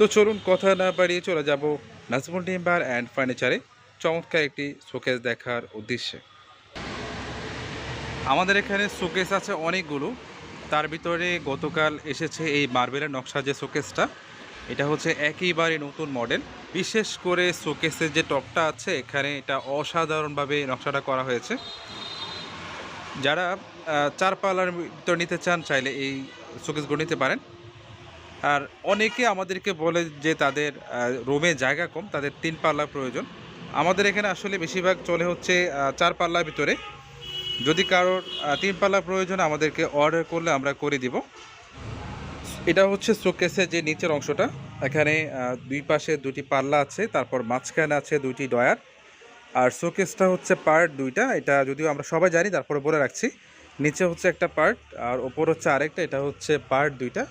তো চলুন কথা না বাড়িয়ে চলে যাব নাজমুল টিম্বার অ্যান্ড ফার্নিচারে। চমৎকার একটি শোকেস দেখার উদ্দেশ্যে। আমাদের এখানে শোকেস আছে অনেকগুলো। তার ভিতরে গতকাল এসেছে এই মার্বেলের নকশা যে শোকেসটা। এটা হচ্ছে একেবারে নতুন মডেল। বিশেষ করে শোকেসের যে টপটা আছে, এখানে এটা অসাধারণভাবে নকশাটা করা হয়েছে। যারা চার পাল্লার ভিতর নিতে চান, চাইলে এই শোকেসগুলো নিতে পারেন। আর অনেকে আমাদেরকে বলে যে তাদের রুমে জায়গা কম, তাদের তিন পাল্লা প্রয়োজন। আমাদের এখানে আসলে বেশিরভাগ চলে হচ্ছে চার পাল্লার ভিতরে। যদি কারোর তিন পাল্লা প্রয়োজন, আমাদেরকে অর্ডার করলে আমরা করে দিব। এটা হচ্ছে শোকেসের যে নিচের অংশটা। এখানে দুই পাশে দুটি পাল্লা আছে, তারপর মাঝখানে আছে দুইটি ডয়ার। আর শোকেসটা হচ্ছে পার্ট দুইটা। এটা যদিও আমরা সবাই জানি, তারপরে বলে রাখছি। নিচে হচ্ছে একটা পার্ট আর ওপর হচ্ছে আরেকটা, এটা হচ্ছে পার্ট দুইটা।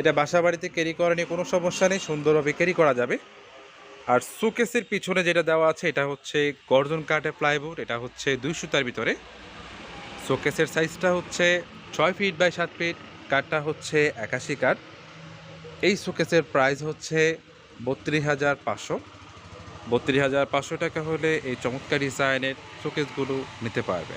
এটা বাসা বাড়িতে ক্যারি করা নিয়ে কোনো সমস্যা নেই, সুন্দরভাবে ক্যারি করা যাবে। আর শোকেসের পিছনে যেটা দেওয়া আছে, এটা হচ্ছে গর্জন কাঠের প্লাইবোর্ড এটা হচ্ছে দুই সুতার ভিতরে। শোকেসের সাইজটা হচ্ছে ছয় ফিট বাই সাত ফিট কাঠটা হচ্ছে একাশি কাঠ। এই শোকেসের প্রাইস হচ্ছে বত্রিশ হাজার পাঁচশো। বত্রিশ হাজার পাঁচশো টাকা হলে এই চমৎকার ডিজাইনের শোকেসগুলো নিতে পারবে